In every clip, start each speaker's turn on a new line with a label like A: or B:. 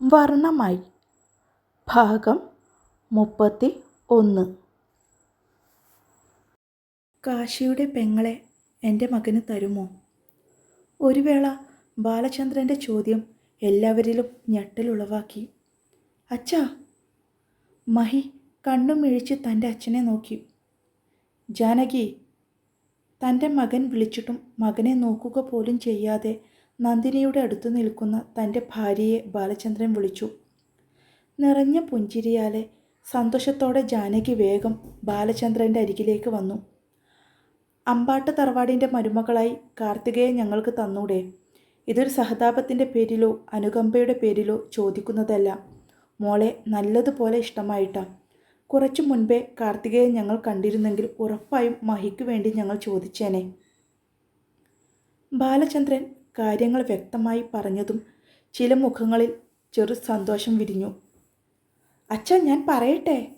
A: വർണമായി. ഭാഗം മുപ്പത്തി ഒന്ന് കാശിയുടെ പെങ്ങളെ എന്റെ മകന് തരുമോ? ഒരു വേള ബാലചന്ദ്രന്റെ ചോദ്യം എല്ലാവരിലും ഞെട്ടലുളവാക്കി അച്ഛാ! മഹി കണ്ണും മിഴിച്ച് തന്റെ അച്ഛനെ നോക്കി. ജാനകി തന്റെ മകൻ വിളിച്ചിട്ടും മകനെ നോക്കുക പോലും ചെയ്യാതെ നന്ദിനിയുടെ അടുത്തു നിൽക്കുന്ന തന്റെ ഭാര്യയെ ബാലചന്ദ്രൻ വിളിച്ചു. നിറഞ്ഞ പുഞ്ചിരിയാലെ സന്തോഷത്തോടെ ജാനകി വേഗം ബാലചന്ദ്രന്റെ അരികിലേക്ക് വന്നു. അമ്പാട്ട് തറവാടിന്റെ മരുമകളായി കാർത്തികയെ ഞങ്ങൾക്ക് തന്നൂടെ. ഇതൊരു സഹതാപത്തിന്റെ പേരിലോ അനുകമ്പയുടെ പേരിലോ ചോദിക്കുന്നതല്ല. മോളെ നല്ലതുപോലെ ഇഷ്ടമായിട്ടാ. കുറച്ചു മുൻപേ കാർത്തികയെ ഞങ്ങൾ കണ്ടിരുന്നെങ്കിൽ ഉറപ്പായും മഹിക്ക് വേണ്ടി ഞങ്ങൾ ചോദിച്ചേനെ. ബാലചന്ദ്രൻ കാര്യങ്ങൾ വ്യക്തമായി പറഞ്ഞതും ചില മുഖങ്ങളിൽ ചെറു സന്തോഷം വിരിഞ്ഞു. അച്ഛൻ ഞാൻ പറയട്ടെ?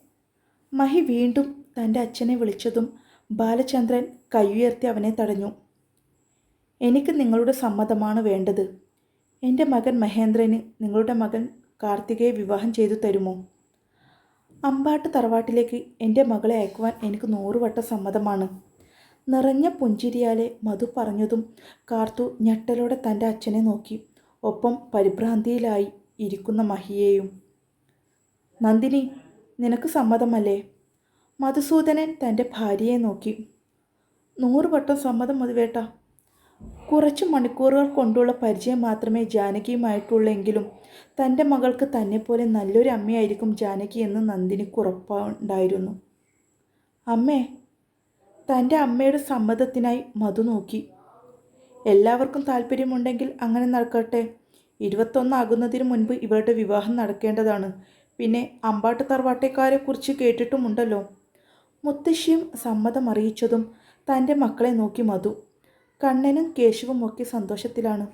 A: മഹി വീണ്ടും തന്റെ അച്ഛനെ വിളിച്ചതും ബാലചന്ദ്രൻ കൈയുയർത്തി അവനെ തടഞ്ഞു. എനിക്ക് നിങ്ങളുടെ സമ്മതമാണ് വേണ്ടത്. എന്റെ മകൻ മഹേന്ദ്രന് നിങ്ങളുടെ മകൻ കാർത്തികയെ വിവാഹം ചെയ്തു തരുമോ? അമ്പാട്ട് തറവാട്ടിലേക്ക് എന്റെ മകളെ അയക്കുവാൻ എനിക്ക് നൂറുവട്ടം സമ്മതമാണ്. നിറഞ്ഞ പുഞ്ചിരിയാലെ മധു പറഞ്ഞതും കാർത്തു ഞെട്ടലോടെ തന്റെ അച്ഛനെ നോക്കി. ഒപ്പം പരിഭ്രാന്തിയിലായി ഇരിക്കുന്ന മഹിയെയും നന്ദിനി നിനക്ക് സമ്മതമല്ലേ? മധുസൂദനൻ തന്റെ ഭാര്യയെ നോക്കി. നൂറുവട്ടം സമ്മതം മധുവേട്ട കുറച്ച് മണിക്കൂറുകൾ കൊണ്ടുള്ള പരിചയം മാത്രമേ ജാനകിയുമായിട്ടുള്ളെങ്കിലും തന്റെ മകൾക്ക് തന്നെപ്പോലെ നല്ലൊരു അമ്മയായിരിക്കും ജാനകി എന്ന് നന്ദിനിക്ക് ഉറപ്പുണ്ടായിരുന്നു അമ്മേ തന്റെ അമ്മയുടെ സമ്മതത്തിനായി മധു നോക്കി. എല്ലാവർക്കും താല്പര്യമുണ്ടെങ്കിൽ അങ്ങനെ നടക്കട്ടെ. ഇരുപത്തൊന്നാകുന്നതിന് മുൻപ് ഇവരുടെ വിവാഹം നടക്കേണ്ടതാണ്. പിന്നെ അമ്പാട്ട് തറവാട്ടേക്കാരെ കുറിച്ച് കേട്ടിട്ടുമുണ്ടല്ലോ. മുത്തശ്ശിയും സമ്മതം അറിയിച്ചതും തന്റെ മക്കളെ നോക്കി മധു. കണ്ണനും കേശവും ഒക്കെ സന്തോഷത്തിലാണ്.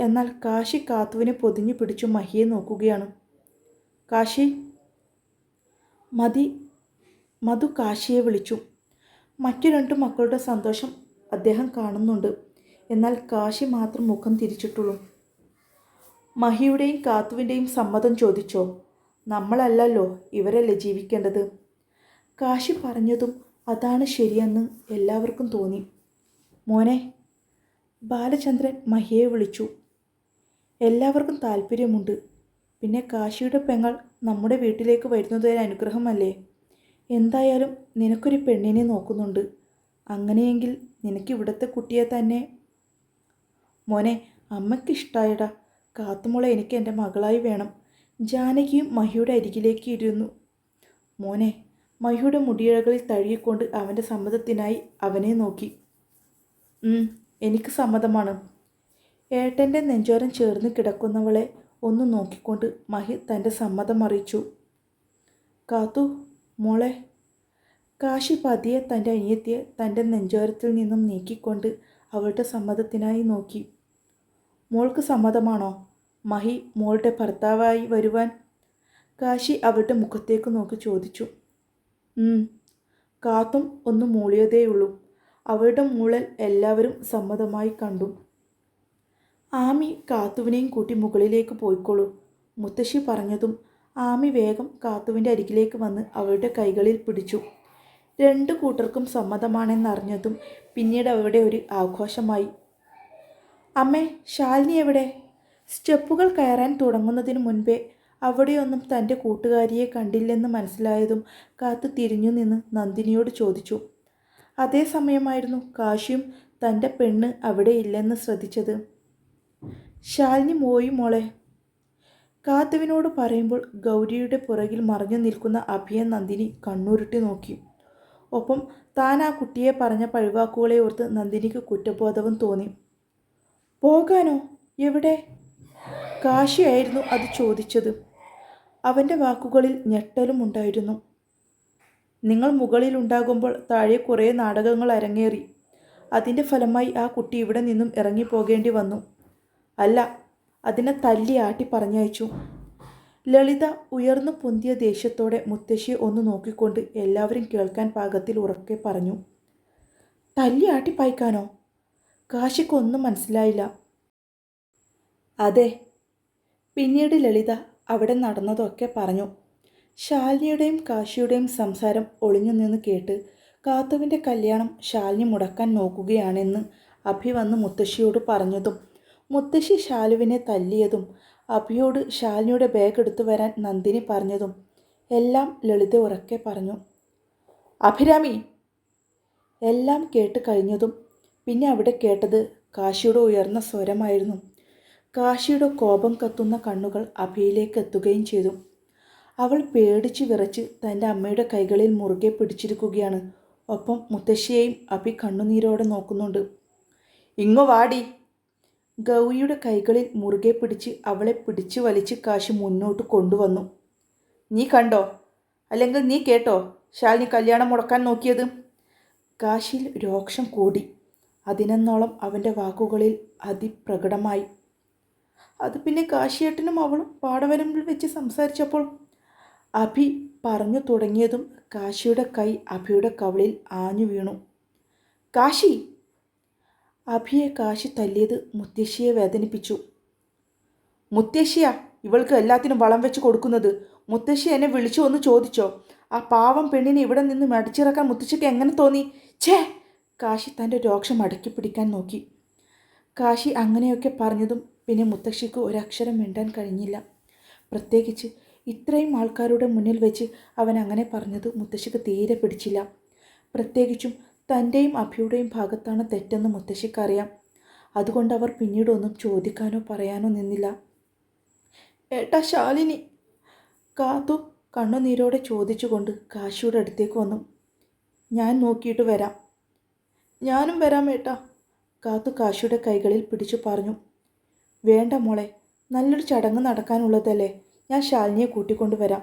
A: എന്നാൽ കാശി കാത്തുവിനെ പൊതിഞ്ഞു പിടിച്ചു മഹിയെ നോക്കുകയാണ്. കാശി? മതി. മധു കാശിയെ വിളിച്ചു. മറ്റു രണ്ടു മക്കളുടെ സന്തോഷം അദ്ദേഹം കാണുന്നുണ്ട്. എന്നാൽ കാശി മാത്രം മുഖം തിരിച്ചിട്ടുള്ളൂ. മഹിയുടെയും കാത്തുവിന്റെയും സമ്മതം ചോദിച്ചോ? നമ്മളല്ലല്ലോ ഇവരല്ലേ ജീവിക്കേണ്ടത്? കാശി പറഞ്ഞതും അതാണ് ശരിയെന്ന് എല്ലാവർക്കും തോന്നി. മോനെ ബാലചന്ദ്രൻ മഹിയെ വിളിച്ചു. എല്ലാവർക്കും താല്പര്യമുണ്ട്. പിന്നെ കാശിയുടെ പെങ്ങൾ നമ്മുടെ വീട്ടിലേക്ക് വരുന്നത് ഒരു അനുഗ്രഹമല്ലേ? എന്തായാലും നിനക്കൊരു പെണ്ണിനെ നോക്കുന്നുണ്ട്. അങ്ങനെയെങ്കിൽ നിനക്ക് ഇവിടുത്തെ കുട്ടിയെ തന്നെ. മോനെ അമ്മയ്ക്ക് ഇഷ്ടമായടാ കാത്തുമോളെ എനിക്ക് എന്റെ മകളായി വേണം. ജാനകിയും മഹിയുടെ അരികിലേക്ക് ഇരുന്നു. മോനെ മഹിയുടെ മുടിയിഴകളിൽ തഴുകിക്കൊണ്ട് അവന്റെ സമ്മതത്തിനായി അവനെ നോക്കി. എനിക്ക് സമ്മതമാണ്. ഏട്ടന്റെ നെഞ്ചോരം ചേർന്ന് കിടക്കുന്നവളെ ഒന്ന് നോക്കിക്കൊണ്ട് മഹി തന്റെ സമ്മതം അറിയിച്ചു. കാത്തു മോളെ കാശി പതിയെ തന്റെ അനിയത്തിയെ തന്റെ നെഞ്ചോരത്തിൽ നിന്നും നീക്കിക്കൊണ്ട് അവളുടെ സമ്മതത്തിനായി നോക്കി. മോൾക്ക് സമ്മതമാണോ? മഹി മോളുടെ ഭർത്താവായി വരുവാൻ കാശി അവളുടെ മുഖത്തേക്ക് നോക്കി ചോദിച്ചു. കാത്തും ഒന്ന് മൂളിയതേയുള്ളൂ. അവളുടെ മൂളൽ എല്ലാവരും സമ്മതമായി കണ്ടു. ആമി കാത്തുവിനെയും കൂട്ടി മുകളിലേക്ക് പോയിക്കോളൂ മുത്തശ്ശി പറഞ്ഞതും ആമി വേഗം കാത്തുവിന്റെ അരികിലേക്ക് വന്ന് അവളുടെ കൈകളിൽ പിടിച്ചു. രണ്ടു കൂട്ടർക്കും സമ്മതമാണെന്നറിഞ്ഞതും പിന്നീട് അവിടെ ഒരു ആഘോഷമായി. അമ്മേ ശാലിനി എവിടെ? സ്റ്റെപ്പുകൾ കയറാൻ തുടങ്ങുന്നതിന് മുൻപേ അവിടെയൊന്നും തന്റെ കൂട്ടുകാരിയെ കണ്ടില്ലെന്ന് മനസ്സിലായതും കാത്തു തിരിഞ്ഞു നിന്ന് നന്ദിനിയോട് ചോദിച്ചു. അതേ സമയമായിരുന്നു കാശിയും തന്റെ പെണ്ണ് അവിടെ ഇല്ലെന്ന് ശ്രദ്ധിച്ചത്. ശാലിനി മോയി മോളെ കാത്തുവിനോട് പറയുമ്പോൾ ഗൗരിയുടെ പുറകിൽ മറിഞ്ഞു നിൽക്കുന്ന അഭിയ നന്ദിനി കണ്ണുരുട്ടി നോക്കി. ഒപ്പം താൻ ആ കുട്ടിയെ പറഞ്ഞ പഴിവാക്കുകളെ ഓർത്ത് നന്ദിനിക്ക് കുറ്റബോധവും തോന്നി. പോകാനോ? എവിടെ? കാശിയായിരുന്നു അത് ചോദിച്ചത്. അവന്റെ വാക്കുകളിൽ ഞെട്ടലും ഉണ്ടായിരുന്നു. നിങ്ങൾ മുകളിൽ ഉണ്ടാകുമ്പോൾ താഴെ കുറേ നാടകങ്ങൾ അരങ്ങേറി. അതിന്റെ ഫലമായി ആ കുട്ടി ഇവിടെ നിന്നും ഇറങ്ങിപ്പോകേണ്ടി വന്നു. അല്ല അതിനെ തല്ലി ആട്ടി പറഞ്ഞയച്ചു. ലളിത ഉയർന്നു പൊന്തിയ ദേഷ്യത്തോടെ മുത്തശ്ശിയെ ഒന്ന് നോക്കിക്കൊണ്ട് എല്ലാവരും കേൾക്കാൻ പാകത്തിൽ ഉറക്കെ പറഞ്ഞു തല്ലി ആട്ടി പായിക്കാനോ? കാശിക്കൊന്നും മനസ്സിലായില്ല. അതെ പിന്നീട് ലളിത അവിടെ നടന്നതൊക്കെ പറഞ്ഞു. ശാലിനിയുടെയും കാശിയുടെയും സംസാരം ഒളിഞ്ഞു നിന്ന് കേട്ട് കാത്തുവിന്റെ കല്യാണം ശാലിനി മുടക്കാൻ നോക്കുകയാണെന്ന് അഭി വന്ന് മുത്തശ്ശിയോട് പറഞ്ഞതും മുത്തശ്ശി ശാലുവിനെ തല്ലിയതും അഭിയോട് ശാലിനിയുടെ ബാഗ് എടുത്തു വരാൻ നന്ദിനി പറഞ്ഞതും എല്ലാം ലളിത ഉറക്കെ പറഞ്ഞു. അഭിരാമി! എല്ലാം കേട്ട് കഴിഞ്ഞതും പിന്നെ അവിടെ കേട്ടത് കാശിയുടെ ഉയർന്ന സ്വരമായിരുന്നു. കാശിയുടെ കോപം കത്തുന്ന കണ്ണുകൾ അഭിയിലേക്ക് എത്തുകയും ചെയ്തു. അവൾ പേടിച്ച് വിറച്ച് തന്റെ അമ്മയുടെ കൈകളിൽ മുറുകെ പിടിച്ചിരിക്കുകയാണ്. ഒപ്പം മുത്തശ്ശിയെയും അഭി കണ്ണുനീരോടെ നോക്കുന്നുണ്ട്. ഇങ്ങു വാടി ഗൗരിയുടെ കൈകളിൽ മുറുകെ പിടിച്ച് അവളെ പിടിച്ചു വലിച്ച് കാശി മുന്നോട്ട് കൊണ്ടുവന്നു. നീ കണ്ടോ? അല്ലെങ്കിൽ നീ കേട്ടോ? ശാലിനി കല്യാണം മുടക്കാൻ നോക്കിയത്? കാശിയിൽ രോക്ഷം കൂടി. അതിനെന്നോളം അവന്റെ വാക്കുകളിൽ അതിപ്രകടമായി. അത് പിന്നെ കാശിയേട്ടനും അവളും പാടവരമ്പിൽ വെച്ച് സംസാരിച്ചപ്പോൾ? അഭി പറഞ്ഞു തുടങ്ങിയതും കാശിയുടെ കൈ അഭിയുടെ കവളിൽ ആഞ്ഞു വീണു. കാശി അഭിയെ കാശി തല്ലിയത് മുത്തശ്ശിയെ വേദനിപ്പിച്ചു. മുത്തശ്ശിയാ ഇവൾക്ക് എല്ലാത്തിനും വളം വെച്ച് കൊടുക്കുന്നത്. മുത്തശ്ശി എന്നെ വിളിച്ചു ഒന്ന് ചോദിച്ചോ. ആ പാവം പെണ്ണിനെ ഇവിടെ നിന്ന് മടിച്ചിറക്കാൻ മുത്തശ്ശിക്ക് എങ്ങനെ തോന്നി? ഛേ! കാശി തന്റെ രോക്ഷം അടക്കി പിടിക്കാൻ നോക്കി. കാശി അങ്ങനെയൊക്കെ പറഞ്ഞതും പിന്നെ മുത്തശ്ശിക്ക് ഒരക്ഷരം മിണ്ടാൻ കഴിഞ്ഞില്ല. പ്രത്യേകിച്ച് ഇത്രയും ആൾക്കാരുടെ മുന്നിൽ വെച്ച് അവൻ അങ്ങനെ പറഞ്ഞത് മുത്തശ്ശിക്ക് തീരെ പിടിച്ചില്ല. പ്രത്യേകിച്ചും തന്റെയും അഭിയുടെയും ഭാഗത്താണ് തെറ്റെന്ന് മുത്തശ്ശിക്കറിയാം. അതുകൊണ്ട് അവർ പിന്നീടൊന്നും ചോദിക്കാനോ പറയാനോ നിന്നില്ല. ഏട്ടാ ശാലിനി കാത്തു കണ്ണുനീരോടെ ചോദിച്ചുകൊണ്ട് കാശിയുടെ അടുത്തേക്ക് വന്നു. ഞാൻ നോക്കിയിട്ട് വരാം. ഞാനും വരാം ഏട്ടാ കാത്തു കാശിയുടെ കൈകളിൽ പിടിച്ചു പറഞ്ഞു. വേണ്ട മോളെ നല്ലൊരു ചടങ്ങ് നടക്കാനുള്ളതല്ലേ ഞാൻ ശാലിനിയെ കൂട്ടിക്കൊണ്ടുവരാം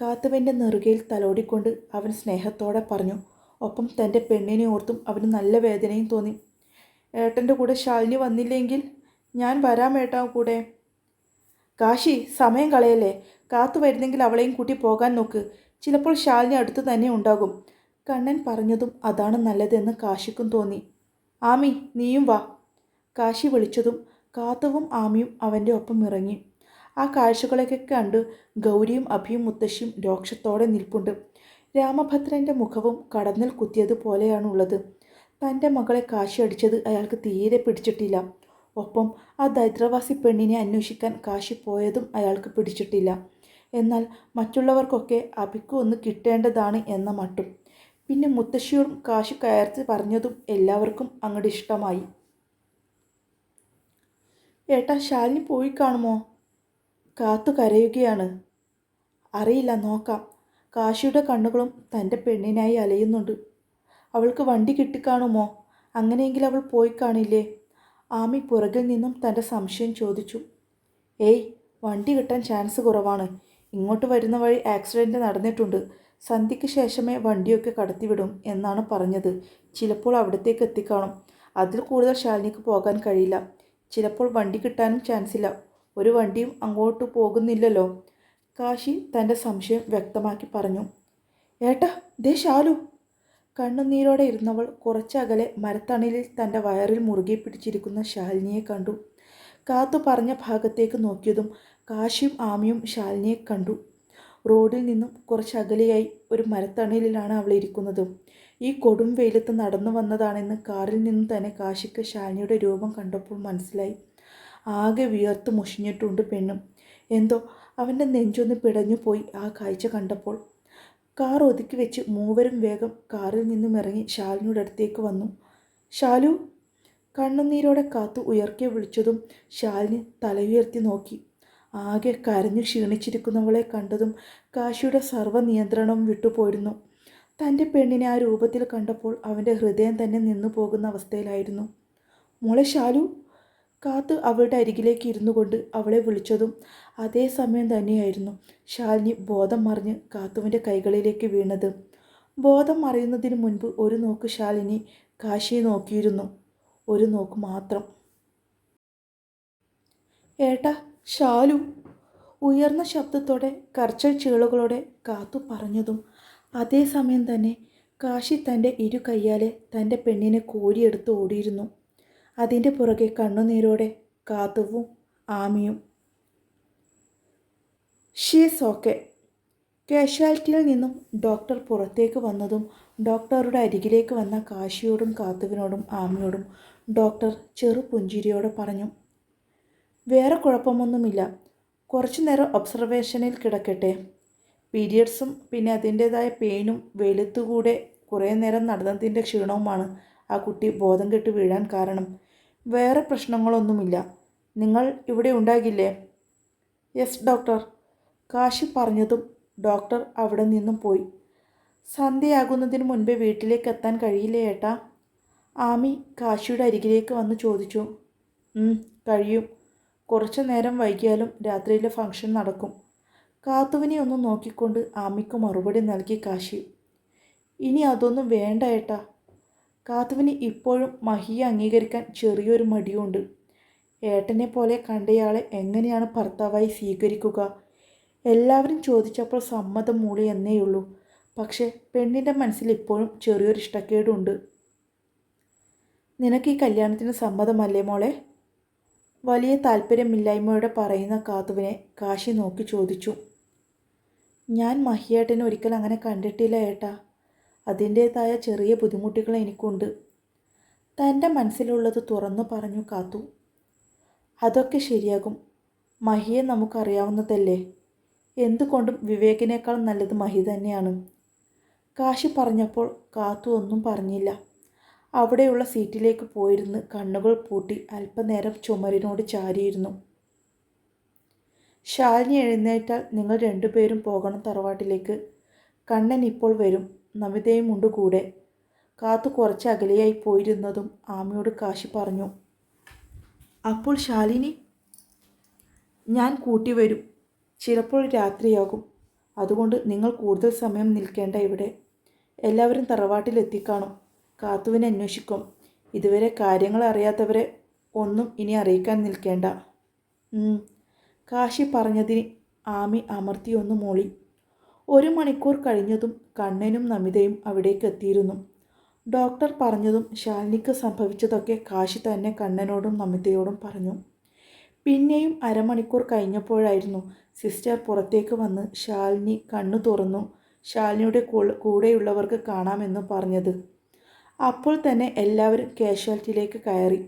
A: കാത്തുവിന്റെ നെറുകയിൽ തലോടിക്കൊണ്ട് അവൻ സ്നേഹത്തോടെ പറഞ്ഞു. ഒപ്പം തന്റെ പെണ്ണിനെ ഓർത്തും അവന് നല്ല വേദനയും തോന്നി. ഏട്ടന്റെ കൂടെ ശാലിനി വന്നില്ലെങ്കിൽ ഞാൻ വരാം ഏട്ടാ കൂടെ. കാശി സമയം കളയല്ലേ. കാത്തു വരുന്നെങ്കിൽ അവളെയും കൂട്ടി പോകാൻ നോക്ക്. ചിലപ്പോൾ ശാലിനി അടുത്ത് തന്നെ ഉണ്ടാകും. കണ്ണൻ പറഞ്ഞതും അതാണ് നല്ലതെന്ന് കാശിക്കും തോന്നി. ആമി നീയും വാ. കാശി വിളിച്ചതും കാത്തവും ആമിയും അവന്റെ ഒപ്പം ഇറങ്ങി. ആ കാഴ്ചകളൊക്കെ കണ്ട് ഗൗരിയും അഭിയും മുത്തശ്ശിയും രോക്ഷത്തോടെ നിൽപ്പുണ്ട്. രാമഭദ്രന്റെ മുഖവും കടന്നിൽ കുത്തിയതുപോലെയാണുള്ളത് തന്റെ മകളെ കാശി അടിച്ചത് അയാൾക്ക് തീരെ പിടിച്ചിട്ടില്ല. ഒപ്പം ആ ദരിദ്രവാസി പെണ്ണിനെ അന്വേഷിക്കാൻ കാശി പോയതും അയാൾക്ക് പിടിച്ചിട്ടില്ല. എന്നാൽ മറ്റുള്ളവർക്കൊക്കെ അഭിക്ക് ഒന്ന് കിട്ടേണ്ടതാണ് എന്ന മട്ടും. പിന്നെ മുത്തശ്ശിയോടും കാശി കയർത്ത് പറഞ്ഞതും എല്ലാവർക്കും അങ്ങോട്ട് ഇഷ്ടമായി. ഏട്ടാ ശാലിനി പോയി കാണുമോ? കാത്തു കരയുകയാണ്. അറിയില്ല നോക്കാം. കാശിയുടെ കണ്ണുകളും തന്റെ പെണ്ണിനായി അലയുന്നുണ്ട്. അവൾക്ക് വണ്ടി കിട്ടിക്കാണുമോ? അങ്ങനെയെങ്കിൽ അവൾ പോയി കാണില്ലേ? ആമി പുറകിൽ നിന്നും തന്റെ സംശയം ചോദിച്ചു. ഏയ് വണ്ടി കിട്ടാൻ ചാൻസ് കുറവാണ്. ഇങ്ങോട്ട് വരുന്ന വഴി ആക്സിഡന്റ് നടന്നിട്ടുണ്ട്. സന്ധ്യയ്ക്ക് ശേഷമേ വണ്ടിയൊക്കെ കടത്തിവിടും എന്നാണ് പറഞ്ഞത്. ചിലപ്പോൾ അവിടത്തേക്ക് എത്തിക്കാണും. അതിൽ കൂടുതൽ ശാലിനിക്ക് പോകാൻ കഴിയില്ല. ചിലപ്പോൾ വണ്ടി കിട്ടാനും ചാൻസില്ല. ഒരു വണ്ടിയും അങ്ങോട്ട് പോകുന്നില്ലല്ലോ. കാശി തന്റെ സംശയം വ്യക്തമാക്കി പറഞ്ഞു. ഏട്ടാ ദേ ശാലു. കണ്ണുനീരോടെ ഇരുന്നവൾ കുറച്ചകലെ മരത്തണിലിൽ തന്റെ വയറിൽ മുറുകെ പിടിച്ചിരിക്കുന്ന ശാലിനിയെ കണ്ടു. കാത്തു പറഞ്ഞ ഭാഗത്തേക്ക് നോക്കിയതും കാശിയും ആമിയും ശാലിനിയെ കണ്ടു. റോഡിൽ നിന്നും കുറച്ചകലെയായി ഒരു മരത്തണലിലാണ് അവൾ ഇരിക്കുന്നത്. ഈ കൊടും വെയിലത്ത് നടന്നു വന്നതാണെന്ന് കാറിൽ നിന്നും തന്നെ കാശിക്ക് ശാലിനിയുടെ രൂപം കണ്ടപ്പോൾ മനസ്സിലായി. ആകെ വിയർത്ത് മുഷിഞ്ഞിട്ടുണ്ട് പെണ്ണും. എന്തോ അവന്റെ നെഞ്ചൊന്ന് പിടഞ്ഞു പോയി ആ കാഴ്ച കണ്ടപ്പോൾ. കാർ ഒതുക്കി വെച്ച് മൂവരും വേഗം കാറിൽ നിന്നും ഇറങ്ങി ശാലിനിയുടെ അടുത്തേക്ക് വന്നു. ശാലു കണ്ണുനീരോടെ കാത്തു ഉയർക്കെ വിളിച്ചതും ശാലിനി തലയുയർത്തി നോക്കി. ആകെ കരഞ്ഞു ക്ഷീണിച്ചിരിക്കുന്നവളെ കണ്ടതും കാശിയുടെ സർവ നിയന്ത്രണവും വിട്ടുപോയിരുന്നു. തന്റെ പെണ്ണിനെ ആ രൂപത്തിൽ കണ്ടപ്പോൾ അവന്റെ ഹൃദയം തന്നെ നിന്നു പോകുന്ന അവസ്ഥയിലായിരുന്നു. മോളെ ശാലു കാത്ത് അവളുടെ അരികിലേക്ക് ഇരുന്നു കൊണ്ട് അവളെ വിളിച്ചതും അതേ സമയം തന്നെയായിരുന്നു ശാലിനി ബോധം മറിഞ്ഞ് കാത്തുവിന്റെ കൈകളിലേക്ക് വീണത്. ബോധം മറിയുന്നതിന് മുൻപ് ഒരു നോക്ക് ശാലിനി കാശിയെ നോക്കിയിരുന്നു. ഒരു നോക്ക് മാത്രം. ഏട്ടാ ശാലു ഉയർന്ന ശബ്ദത്തോടെ കർച്ചൽ ചീളുകളോടെ കാത്തു പറഞ്ഞതും അതേസമയം തന്നെ കാശി തന്റെ ഇരു കൈയാലെ തന്റെ പെണ്ണിനെ കോരിയെടുത്ത് ഓടിയിരുന്നു. അതിന്റെ പുറകെ കണ്ണുനീരോടെ കാതുവും ആമിയും. ഷീസ് ഓക്കെ കാഷ്വാലിറ്റിയിൽ നിന്നും ഡോക്ടർ പുറത്തേക്ക് വന്നതും ഡോക്ടറുടെ അരികിലേക്ക് വന്ന കാശിയോടും കാത്തുവിനോടും ആമിയോടും ഡോക്ടർ ചെറു പുഞ്ചിരിയോടെ പറഞ്ഞു വേറെ കുഴപ്പമൊന്നുമില്ല. കുറച്ചു നേരം ഒബ്സർവേഷനിൽ കിടക്കട്ടെ. പീരിയഡ്സും പിന്നെ അതിന്റേതായ പെയിനും വെളുത്തുകൂടെ കുറേ നേരം നടന്നതിന്റെ ക്ഷീണവുമാണ് ആ കുട്ടി ബോധം കെട്ട് വീഴാൻ കാരണം. വേറെ പ്രശ്നങ്ങളൊന്നുമില്ല. നിങ്ങൾ ഇവിടെ ഉണ്ടാകില്ലേ? Yes doctor. കാശി പറഞ്ഞതും ഡോക്ടർ അവിടെ നിന്നും പോയി. സന്ധ്യയാകുന്നതിന് മുൻപേ വീട്ടിലേക്ക് എത്താൻ കഴിയില്ലേ ഏട്ടാ? ആമി കാശിയുടെ അരികിലേക്ക് വന്ന് ചോദിച്ചു. "ഉം, കഴിയും. കുറച്ചു നേരം വൈകിയാലും രാത്രിയിലെ ഫംഗ്ഷൻ നടക്കും. കാത്തുവിനെ ഒന്ന് നോക്കിക്കൊണ്ട് ആമിക്ക് മറുപടി നൽകി കാശി. ഇനി അതൊന്നും വേണ്ട ഏട്ടാ. കാത്തുവിന് ഇപ്പോഴും മഹിയെ അംഗീകരിക്കാൻ ചെറിയൊരു മടിയുണ്ട്. ഏട്ടനെ പോലെ കണ്ടയാളെ എങ്ങനെയാണ് ഭർത്താവായി സ്വീകരിക്കുക? എല്ലാവരും ചോദിച്ചപ്പോൾ സമ്മതം മൂളി എന്നേയുള്ളൂ. പക്ഷേ പെണ്ണിന്റെ മനസ്സിൽ ഇപ്പോഴും ചെറിയൊരു ഇഷ്ടക്കേടുണ്ട്. നിനക്ക് ഈ കല്യാണത്തിന് സമ്മതമല്ലേ മോളെ? വലിയ താല്പര്യമില്ലായ്മയോടെ പറയുന്ന കാത്തുവിനെ കാശി നോക്കി ചോദിച്ചു. ഞാൻ മഹിയേട്ടനെ ഒരിക്കൽ അങ്ങനെ കണ്ടിട്ടില്ല ഏട്ടാ. അതിന്റേതായ ചെറിയ ബുദ്ധിമുട്ടുകൾ എനിക്കുണ്ട്. തന്റെ മനസ്സിലുള്ളത് തുറന്നു പറഞ്ഞു കാത്തു. അതൊക്കെ ശരിയാകും. മഹിയെ നമുക്കറിയാവുന്നതല്ലേ? എന്തുകൊണ്ടും വിവേകിനേക്കാൾ നല്ലത് മഹി തന്നെയാണ്. കാശി പറഞ്ഞപ്പോൾ കാത്തു ഒന്നും പറഞ്ഞില്ല. അവിടെയുള്ള സീറ്റിലേക്ക് പോയിരുന്ന് കണ്ണുകൾ പൂട്ടി അല്പനേരം ചുമരിനോട് ചാരിയിരുന്നു. ശാലിനി എഴുന്നേറ്റാൽ നിങ്ങൾ രണ്ടുപേരും പോകണം തറവാട്ടിലേക്ക്. കണ്ണൻ ഇപ്പോൾ വരും. നമിതയും ഉണ്ട് കൂടെ. കാത്തു കുറച്ച് അകലെയായി പോയിരുന്നതും ആമയോട് കാശി പറഞ്ഞു. അപ്പോൾ ശാലിനി ഞാൻ കൂട്ടി വരും. ചിലപ്പോൾ രാത്രിയാകും. അതുകൊണ്ട് നിങ്ങൾ കൂടുതൽ സമയം നിൽക്കേണ്ട ഇവിടെ. എല്ലാവരും തറവാട്ടിലെത്തിക്കാണും കാത്തുവിനെ അന്വേഷിക്കും. ഇതുവരെ കാര്യങ്ങൾ അറിയാത്തവരെ ഒന്നും ഇനി അറിയിക്കാൻ നിൽക്കേണ്ട. കാശി പറഞ്ഞതിന് ആമി അമർത്തിയൊന്ന് മൂളി. ഒരു മണിക്കൂർ കഴിഞ്ഞതും കണ്ണനും നമിതയും അവിടേക്ക് എത്തിയിരുന്നു. ഡോക്ടർ പറഞ്ഞതും ശാലിനിക്ക് സംഭവിച്ചതൊക്കെ കാശി തന്നെ കണ്ണനോടും നമിതയോടും പറഞ്ഞു. പിന്നെയും അരമണിക്കൂർ കഴിഞ്ഞപ്പോഴായിരുന്നു സിസ്റ്റർ പുറത്തേക്ക് വന്ന് ശാലിനി കണ്ണു തുറന്നു ശാലിനിയുടെ കൂടെയുള്ളവർക്ക് കാണാമെന്ന് പറഞ്ഞത്. അപ്പോൾ തന്നെ എല്ലാവരും കാഷ്വാലിറ്റിയിലേക്ക് കയറി.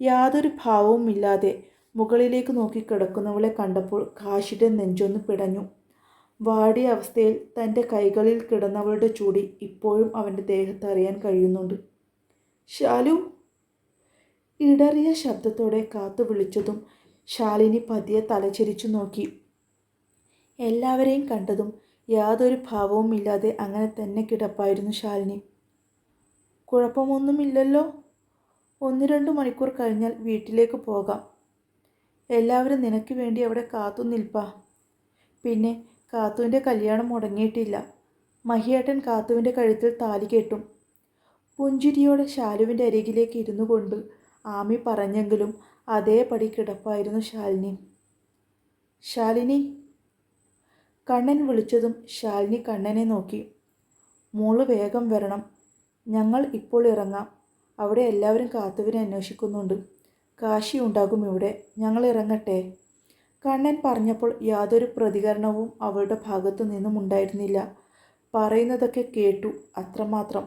A: യാതൊരു ഭാവവും ഇല്ലാതെ മുകളിലേക്ക് നോക്കി കിടക്കുന്നവളെ കണ്ടപ്പോൾ കാശിയുടെ നെഞ്ചൊന്ന് പിടഞ്ഞു. വാടിയ അവസ്ഥയിൽ തന്റെ കൈകളിൽ കിടന്നവളുടെ ചൂടി ഇപ്പോഴും അവന്റെ ദേഹത്ത് അറിയാൻ കഴിയുന്നുണ്ട്. ശാലു ഇടറിയ ശബ്ദത്തോടെ കാത്തു വിളിച്ചതും ശാലിനി പതിയെ തലചരിച്ചു നോക്കി. എല്ലാവരെയും കണ്ടതും യാതൊരു ഭാവവും ഇല്ലാതെ അങ്ങനെ തന്നെ കിടപ്പായിരുന്നു ശാലിനി. കുഴപ്പമൊന്നുമില്ലല്ലോ. ഒന്ന് രണ്ട് മണിക്കൂർ കഴിഞ്ഞാൽ വീട്ടിലേക്ക് പോകാം. എല്ലാവരും നിനക്ക് വേണ്ടി അവിടെ കാത്തു നിൽപ്പാ. പിന്നെ കാത്തുവിന്റെ കല്യാണം മുടങ്ങിയിട്ടില്ല. മഹിയേട്ടൻ കാത്തുവിന്റെ കഴുത്തിൽ താലി കെട്ടും. പുഞ്ചിരിയോടെ ശാലുവിന്റെ അരികിലേക്ക് ഇരുന്നു കൊണ്ട് ആമി പറഞ്ഞെങ്കിലും അതേപടി കിടപ്പായിരുന്നു ശാലിനി. ശാലിനി? കണ്ണൻ വിളിച്ചതും ശാലിനി കണ്ണനെ നോക്കി. മോൾ വേഗം വരണം. ഞങ്ങൾ ഇപ്പോൾ ഇറങ്ങാം. അവിടെ എല്ലാവരും കാത്തുവിനെ അന്വേഷിക്കുന്നുണ്ട്. കാശി ഉണ്ടാകും ഇവിടെ. ഞങ്ങൾ ഇറങ്ങട്ടെ. കണ്ണൻ പറഞ്ഞപ്പോൾ യാതൊരു പ്രതികരണവും അവളുടെ ഭാഗത്തു നിന്നും ഉണ്ടായിരുന്നില്ല. പറയുന്നതൊക്കെ കേട്ടു അത്രമാത്രം.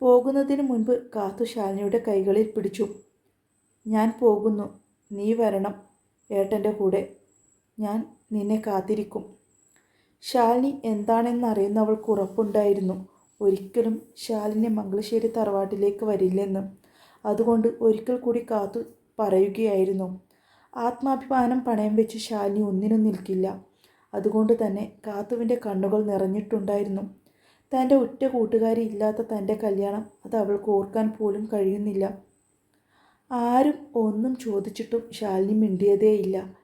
A: പോകുന്നതിന് മുൻപ് കാത്തു ശാലിനിയുടെ കൈകളിൽ പിടിച്ചു. ഞാൻ പോകുന്നു. നീ വരണം ഏട്ടന്റെ കൂടെ. ഞാൻ നിന്നെ കാത്തിരിക്കും. ശാലിനി എന്താണെന്നറിയുന്നവൾക്ക് ഉറപ്പുണ്ടായിരുന്നു. ഒരിക്കലും ശാലിനി മംഗളശ്ശേരി തറവാട്ടിലേക്ക് വരില്ലെന്ന് അതുകൊണ്ട് ഒരിക്കൽ കൂടി കാത്തു പറയുകയായിരുന്നു. ആത്മാഭിമാനം പണയം വെച്ച് ശാലിനി ഒന്നിനും നിൽക്കില്ല. അതുകൊണ്ട് തന്നെ കാത്തുവിന്റെ കണ്ണുകൾ നിറഞ്ഞിട്ടുണ്ടായിരുന്നു. തന്റെ ഒറ്റ കൂട്ടുകാരി ഇല്ലാത്ത തന്റെ കല്യാണം അത് അവൾക്ക് ഓർക്കാൻ പോലും കഴിയുന്നില്ല. ആരും ഒന്നും ചോദിച്ചിട്ടും ശാലിനി മിണ്ടിയതേയില്ല.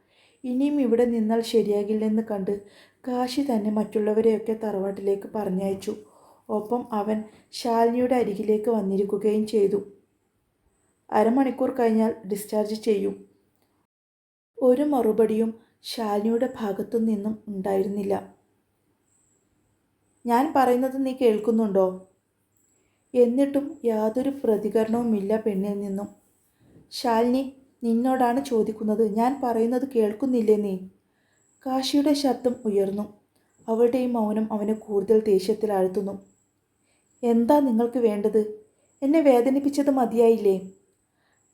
A: ഇനിയും ഇവിടെ നിന്നാൽ ശരിയാകില്ലെന്ന് കണ്ട് കാശി തന്നെ മറ്റുള്ളവരെയൊക്കെ തറവാട്ടിലേക്ക് പറഞ്ഞയച്ചു. ഒപ്പം അവൻ ശാലിനിയുടെ അരികിലേക്ക് വന്നിരിക്കുകയും ചെയ്തു. അരമണിക്കൂർ കഴിഞ്ഞാൽ ഡിസ്ചാർജ് ചെയ്യും. ഒരു മറുപടിയും ശാലിനിയുടെ ഭാഗത്തു നിന്നും ഉണ്ടായിരുന്നില്ല. ഞാൻ പറയുന്നത് നീ കേൾക്കുന്നുണ്ടോ? എന്നിട്ടും യാതൊരു പ്രതികരണവുമില്ല പെണ്ണിൽ നിന്നും. ശാലിനി നിന്നോടാണ് ചോദിക്കുന്നത്. ഞാൻ പറയുന്നത് കേൾക്കുന്നില്ലേ നീ? കാശിയുടെ ശബ്ദം ഉയർന്നു. അവളുടെ ഈ മൗനം അവനെ കൂടുതൽ ദേഷ്യത്തിലാഴ്ത്തുന്നു. എന്താ നിങ്ങൾക്ക് വേണ്ടത്? എന്നെ വേദനിപ്പിച്ചത് മതിയായില്ലേ?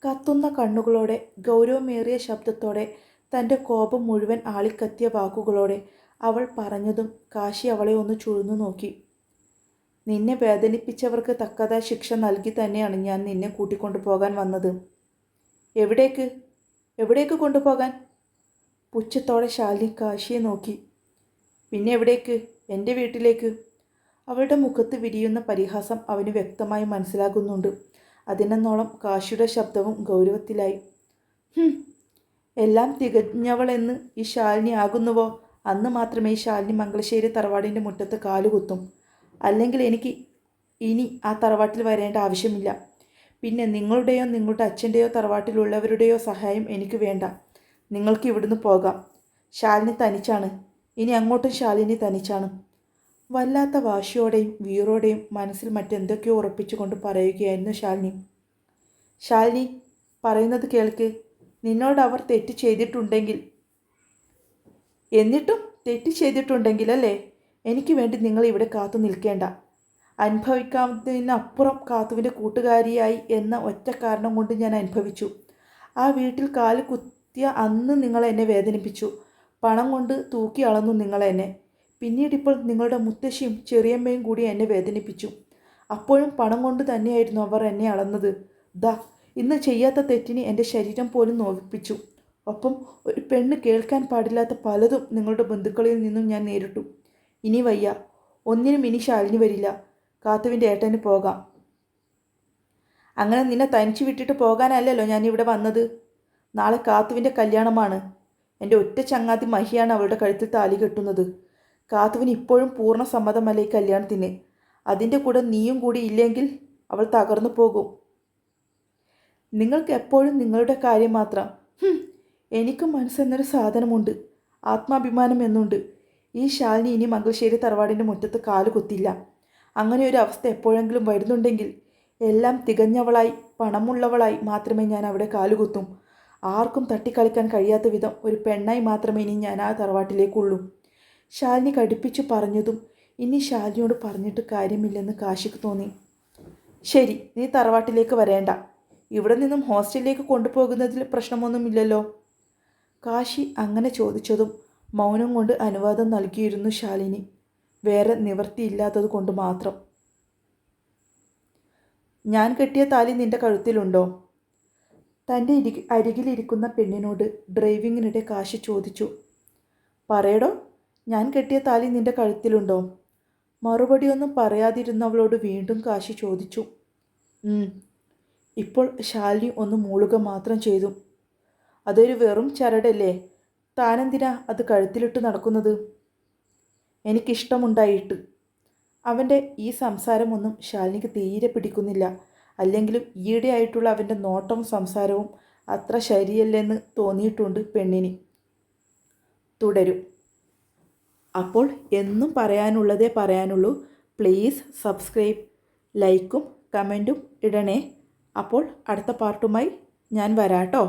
A: കത്തുന്ന കണ്ണുകളോടെ ഗൗരവമേറിയ ശബ്ദത്തോടെ തന്റെ കോപം മുഴുവൻ ആളിക്കത്തിയ വാക്കുകളോടെ അവൾ പറഞ്ഞതും കാശി അവളെ ഒന്ന് ചുഴന്നു നോക്കി. നിന്നെ വേദനിപ്പിച്ചവർക്ക് തക്കതായ ശിക്ഷ നൽകി തന്നെയാണ് ഞാൻ നിന്നെ കൂട്ടിക്കൊണ്ടു പോകാൻ വന്നത്. എവിടേക്ക്? എവിടേക്ക് കൊണ്ടുപോകാൻ? പുച്ഛത്തോടെ ശാലിനി കാശിയെ നോക്കി. പിന്നെ എവിടേക്ക്? എന്റെ വീട്ടിലേക്ക്? അവളുടെ മുഖത്ത് വിരിയുന്ന പരിഹാസം അവന് വ്യക്തമായി മനസ്സിലാകുന്നുണ്ട്. അതിനെന്നോളം കാശിയുടെ ശബ്ദവും ഗൗരവത്തിലായി. "ഹും, എല്ലാം തികഞ്ഞവളെന്ന് ഈ ശാലിനി ആകുന്നുവോ? അന്ന് മാത്രമേ ഈ ശാലിനി മംഗളശ്ശേരി തറവാടിന്റെ മുറ്റത്ത് കാലുകുത്തും അല്ലെങ്കിൽ എനിക്ക് ഇനി ആ തറവാട്ടിൽ വരേണ്ട ആവശ്യമില്ല. പിന്നെ നിങ്ങളുടെയോ നിങ്ങളുടെ അച്ഛന്റെയോ തറവാട്ടിലുള്ളവരുടെയോ സഹായം എനിക്ക് വേണ്ട. നിങ്ങൾക്ക് ഇവിടുന്ന് പോകാം. ശാലിനി തനിച്ചാണ്. ഇനി അങ്ങോട്ടും ശാലിനി തനിച്ചാണ്. വല്ലാത്ത വാശിയോടെയും വീറോടെയും മനസ്സിൽ മറ്റെന്തൊക്കെയോ ഉറപ്പിച്ചുകൊണ്ട് പറയുകയായിരുന്നു ശാലിനി. ശാലിനി പറയുന്നത് കേൾക്ക്. നിന്നോട് അവർ തെറ്റ് ചെയ്തിട്ടുണ്ടെങ്കിൽ. എന്നിട്ടും തെറ്റ് ചെയ്തിട്ടുണ്ടെങ്കിൽ അല്ലേ എനിക്ക് വേണ്ടി നിങ്ങൾ ഇവിടെ കാത്തു നിൽക്കേണ്ട. അനുഭവിക്കാവുന്നതിനപ്പുറം കാത്തുവിന്റെ കൂട്ടുകാരിയായി എന്ന ഒറ്റ കാരണം കൊണ്ട് ഞാൻ അനുഭവിച്ചു. ആ വീട്ടിൽ കാൽ കുത്തിയ അന്ന് നിങ്ങൾ എന്നെ വേദനിപ്പിച്ചു. പണം കൊണ്ട് തൂക്കി അളന്നു നിങ്ങൾ എന്നെ പിന്നീടിപ്പോൾ നിങ്ങളുടെ മുത്തശ്ശിയും ചെറിയമ്മയും കൂടി എന്നെ വേദനിപ്പിച്ചു. അപ്പോഴും പണം കൊണ്ട് തന്നെയായിരുന്നു അവർ എന്നെ അളന്നത്. ദാ ഇന്ന് ചെയ്യാത്ത തെറ്റിന് എന്റെ ശരീരം പോലും നോവിപ്പിച്ചു. ഒപ്പം ഒരു പെണ്ണ് കേൾക്കാൻ പാടില്ലാത്ത പലതും നിങ്ങളുടെ ബന്ധുക്കളിൽ നിന്നും ഞാൻ നേരിട്ടു. ഇനി വയ്യ. ഒന്നിനും ഇനി ശാലിനി വരില്ല. കാത്തുവിന്റെ ഏട്ടന് പോകാം. അങ്ങനെ നിന്നെ തനിച്ച് വിട്ടിട്ട് പോകാനല്ലല്ലോ ഞാൻ ഇവിടെ വന്നത്? നാളെ കാത്തുവിന്റെ കല്യാണമാണ്. എന്റെ ഒറ്റ ചങ്ങാതി മഹിയാണ് അവളുടെ കഴുത്തിൽ താലി കെട്ടുന്നത്. കാത്തുവിന് ഇപ്പോഴും പൂർണ സമ്മതമല്ല ഈ കല്യാണത്തിന്? അതിന്റെ കൂടെ നീയും കൂടി ഇല്ലെങ്കിൽ അവൾ തകർന്നു പോകും. നിങ്ങൾക്ക് എപ്പോഴും നിങ്ങളുടെ കാര്യം മാത്രം. എനിക്ക് മനസ്സെന്നൊരു സാധനമുണ്ട്. ആത്മാഭിമാനം എന്നുണ്ട്. ഈ ശാലിനി ഇനി മംഗളശ്ശേരി തറവാടിന്റെ മുറ്റത്ത് കാൽ കുത്തില്ല. അങ്ങനെ ഒരു അവസ്ഥ എപ്പോഴെങ്കിലും വരുന്നുണ്ടെങ്കിൽ എല്ലാം തികഞ്ഞവളായി പണമുള്ളവളായി മാത്രമേ ഞാൻ അവിടെ കാലുകുത്തും ആർക്കും തട്ടിക്കളിക്കാൻ കഴിയാത്ത വിധം ഒരു പെണ്ണായി മാത്രമേ ഇനി ഞാൻ ആ തറവാട്ടിലേക്കുള്ളൂ. ശാലിനി കടുപ്പിച്ചു പറഞ്ഞതും ഇനി ശാലിനിയോട് പറഞ്ഞിട്ട് കാര്യമില്ലെന്ന് കാശിക്ക് തോന്നി. ശരി നീ തറവാട്ടിലേക്ക് വരേണ്ട. ഇവിടെ നിന്നും ഹോസ്റ്റലിലേക്ക് കൊണ്ടുപോകുന്നതിൽ പ്രശ്നമൊന്നുമില്ലല്ലോ. കാശി അങ്ങനെ ചോദിച്ചതും മൗനം കൊണ്ട് അനുവാദം നൽകിയിരുന്നു ശാലിനി. വേറെ നിവൃത്തിയില്ലാത്തത് കൊണ്ട് മാത്രം. ഞാൻ കെട്ടിയ താലി നിന്റെ കഴുത്തിലുണ്ടോ? തന്റെ ഇരി അരികിലിരിക്കുന്ന പെണ്ണിനോട് ഡ്രൈവിങ്ങിനിടെ കാശി ചോദിച്ചു. പറയടോ ഞാൻ കെട്ടിയ താലി നിന്റെ കഴുത്തിലുണ്ടോ? മറുപടിയൊന്നും പറയാതിരുന്നവളോട് വീണ്ടും കാശി ചോദിച്ചു. ഇപ്പോൾ ശാലിനി ഒന്ന് മൂളുക മാത്രം ചെയ്തു. അതൊരു വെറും ചരടല്ലേ? താനെന്തിനാ അത് കഴുത്തിലിട്ട് നടക്കുന്നത്? എനിക്കിഷ്ടമുണ്ടായിട്ട്. അവന്റെ ഈ സംസാരമൊന്നും ശാലിനിക്ക് തീരെ പിടിക്കുന്നില്ല. അല്ലെങ്കിലും ഈയിടെയായിട്ടുള്ള അവന്റെ നോട്ടവും സംസാരവും അത്ര ശരിയല്ലെന്ന് തോന്നിയിട്ടുണ്ട് പെണ്ണിന്. തുടരും. അപ്പോൾ എന്നും പറയാനുള്ളതേ പറയാനുള്ളൂ. പ്ലീസ് സബ്സ്ക്രൈബ് ലൈക്കും കമന്റും ഇടണേ. അപ്പോൾ അടുത്ത പാർട്ടുമായി ഞാൻ വരാട്ടോ.